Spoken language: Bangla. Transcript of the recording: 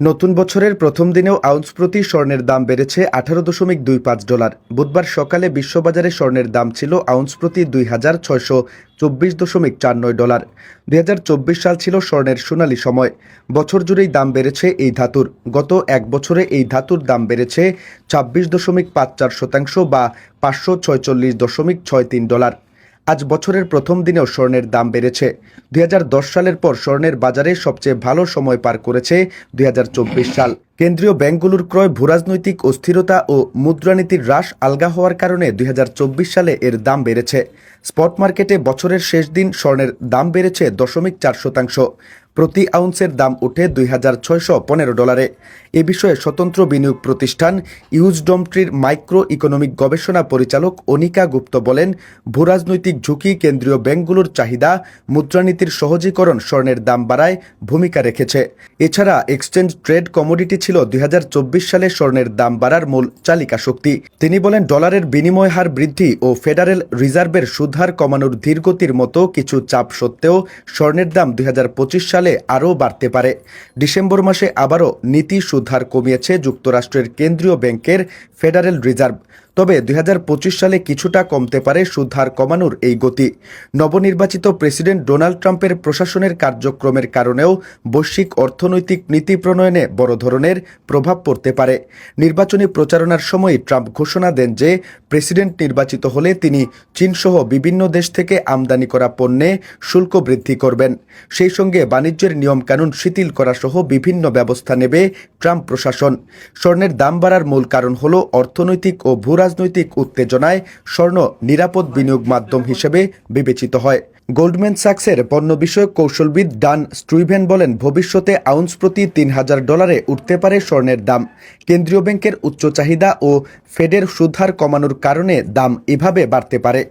নতুন বছরের প্রথম দিনেও আউন্স প্রতি স্বর্ণের দাম বেড়েছে আঠারো দশমিক দুই পাঁচ ডলার। বুধবার সকালে বিশ্ববাজারে স্বর্ণের দাম ছিল আউন্স প্রতি দুই হাজার ছয়শো চব্বিশ দশমিক চার নয় ডলার। দুই হাজার চব্বিশ সাল ছিল স্বর্ণের সোনালী সময়। বছর জুড়েই দাম বেড়েছে এই ধাতুর। গত এক বছরে এই ধাতুর দাম বেড়েছে ছাব্বিশ দশমিক পাঁচ চার শতাংশ বা পাঁচশো ছয়চল্লিশ দশমিক ছয় তিন ডলার। আজ বছরের প্রথম দিনেও স্বর্ণের দাম বেড়েছে। দুই হাজার দশ সালের পর স্বর্ণের বাজারে সবচেয়ে ভালো সময় পার করেছে দুই হাজার চব্বিশ সাল। কেন্দ্রীয় ব্যাংকগুলোর ক্রয়, ভূরাজনৈতিক অস্থিরতা ও মুদ্রানীতির হ্রাস আলগা হওয়ার কারণে দুই হাজার চব্বিশ সালে এর দাম বেড়েছে। স্পট মার্কেটে বছরের শেষ দিন স্বর্ণের দাম বেড়েছে দশমিক চার শতাংশ। প্রতি আউন্সের দাম উঠে দুই হাজার ছয়শো পনেরো ডলারে। এ বিষয়ে স্বতন্ত্র বিনিয়োগ প্রতিষ্ঠান ইউজডমট্রির মাইক্রো ইকোনমিক গবেষণা পরিচালক অনিকা গুপ্ত বলেন, ভূরাজনৈতিক ঝুঁকি কেন্দ্রীয় ব্যাংকগুলোর চাহিদা মুদ্রানীতির সহজীকরণ স্বর্ণের দাম বাড়ায় ভূমিকা রেখেছে। এছাড়া এক্সচেঞ্জ ট্রেড কমোডিটি ছিল দুই হাজার চব্বিশ সালে স্বর্ণের দাম বাড়ার মূল চালিকা শক্তি। তিনি বলেন, ডলারের বিনিময় হার বৃদ্ধি ও ফেডারেল রিজার্ভের সুদহার কমানোর ধীরগতির মতো কিছু চাপ সত্ত্বেও স্বর্ণের দাম দুই সালে আরও বাড়তে পারে। ডিসেম্বর মাসে আবারও নীতি সুধার কমিয়েছে যুক্তরাষ্ট্রের কেন্দ্রীয় ব্যাংকের ফেডারেল রিজার্ভ। তবে দুই হাজার পঁচিশ সালে কিছুটা কমতে পারে সুদহার কমানোর এই গতি। নবনির্বাচিত প্রেসিডেন্ট ডোনাল্ড ট্রাম্পের প্রশাসনের কার্যক্রমের কারণেও বৈশ্বিক অর্থনৈতিক নীতি প্রণয়নে বড় ধরনের প্রভাব পড়তে পারে। নির্বাচনী প্রচারণার সময় ট্রাম্প ঘোষণা দেন যে, প্রেসিডেন্ট নির্বাচিত হলে তিনি চীনসহ বিভিন্ন দেশ থেকে আমদানি করা পণ্যে শুল্ক বৃদ্ধি করবেন। সেই সঙ্গে বাণিজ্যের নিয়মকানুন শিথিল করা সহ বিভিন্ন ব্যবস্থা নেবে ট্রাম্প প্রশাসন। স্বর্ণের দাম বাড়ার মূল কারণ হল অর্থনৈতিক ও ভূরাজনৈতিক উত্তেজনায় স্বর্ণ নিরাপদ বিনিয়োগ মাধ্যম হিসেবে বিবেচিত হয়। গোল্ডম্যান স্যাক্সের পণ্য বিষয়ক কৌশলবিদ ডান স্ট্রুইভেন বলেন, ভবিষ্যতে আউন্স প্রতি তিন হাজার ডলারে উঠতে পারে স্বর্ণের দাম। কেন্দ্রীয় ব্যাংকের উচ্চ চাহিদা ও ফেডের সুদহার কমানোর কারণে দাম এভাবে বাড়তে পারে।